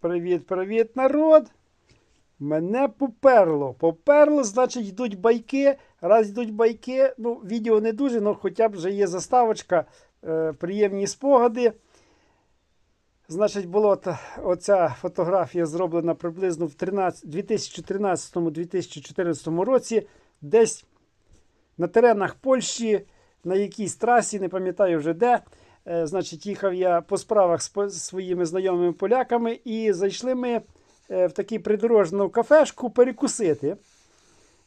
Привіт, привіт, народ! Мене поперло. Поперло, значить, йдуть байки. Раз йдуть байки, ну, відео не дуже, але хоча б вже є заставочка, е, приємні спогади. Значить, була оця фотографія зроблена приблизно в 2013-2014 році, десь на теренах Польщі, на якійсь трасі, не пам'ятаю вже де. Е, Значить, їхав я по справах з своїми знайомими поляками, і зайшли ми е, в таку придорожну кафешку перекусити.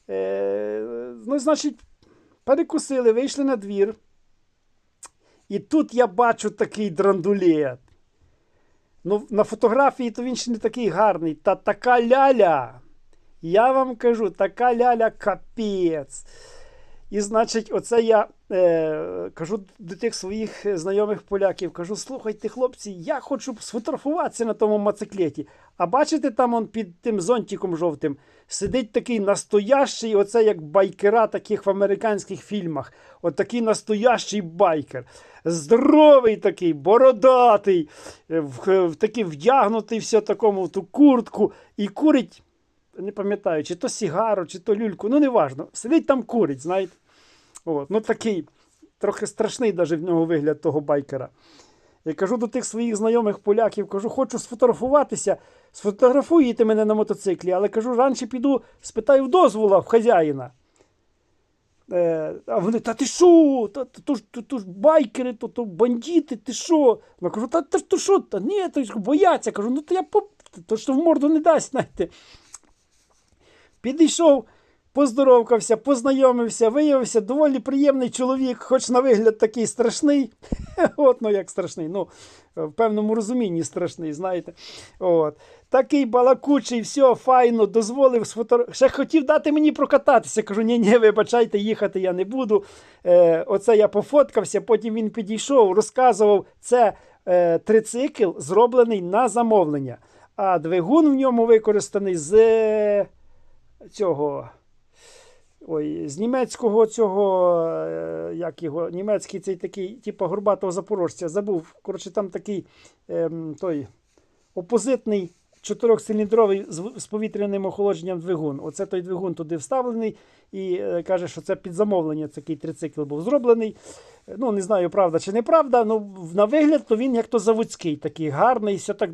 Е, Ну, значить, перекусили, вийшли на двір. І тут я бачу такий драндулет. Ну, на фотографії то він ще не такий гарний. Та така ляля. Я вам кажу, така ляля капець. І, значить, оце я е, кажу до тих своїх е, знайомих поляків, кажу, слухайте, хлопці, я хочу сфотографуватися на тому моциклеті. А бачите, там он під тим зонтиком жовтим сидить такий настоящий, оце як байкера таких в американських фільмах. От такий настоящий байкер. Здоровий такий, бородатий, е, в, в такий вдягнутий все такому в ту куртку і курить не пам'ятаю, чи то сігару, чи то люльку, ну неважно. Сидить там курить, знаєте. От, ну такий трохи страшний навіть в нього вигляд того байкера. Я кажу до тих своїх знайомих поляків, кажу, хочу сфотографуватися, сфотографуєте мене на мотоциклі, але кажу, раніше піду, спитаю дозвола в хазяїна. Е, а вони, та ти що? Та, то, то, то ж байкери, то, то бандити, ти що? Я кажу, та, то що? Та ні, то бояться. Кажу, ну то я по, то що в морду не дасть, знаєте. Підійшов, поздоровкався, познайомився, виявився доволі приємний чоловік, хоч на вигляд такий страшний. От, ну як страшний, ну, в певному розумінні страшний, знаєте. От. Такий балакучий, все, файно, дозволив сфотографувати. Ще хотів дати мені прокататися. Кажу, ні, ні, вибачайте, їхати я не буду. Е, оце я пофоткався, потім він підійшов, розказував, це е, трицикл зроблений на замовлення. А двигун в ньому використаний з е, цього. Ой, з німецького цього, е, як його, німецький цей такий, типу горбатого запорожця, забув. Коротше, там такий ем, той опозитний чотирьохциліндровий з, повітряним охолодженням двигун. Оце той двигун туди вставлений і е, каже, що це під замовлення такий трицикл був зроблений. Ну, не знаю, правда чи неправда, ну на вигляд то він як то заводський, такий гарний, все так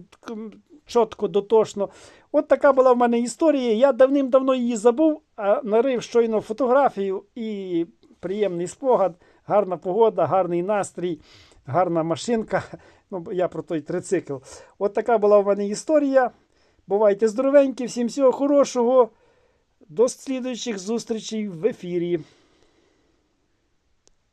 чітко, дотошно. От така була в мене історія. Я давним-давно її забув, а нарив щойно фотографію і приємний спогад, гарна погода, гарний настрій, гарна машинка. Ну, я про той трицикл. От така була в мене історія. Бувайте здоровенькі, всім всього хорошого. До слідуючих зустрічей в ефірі.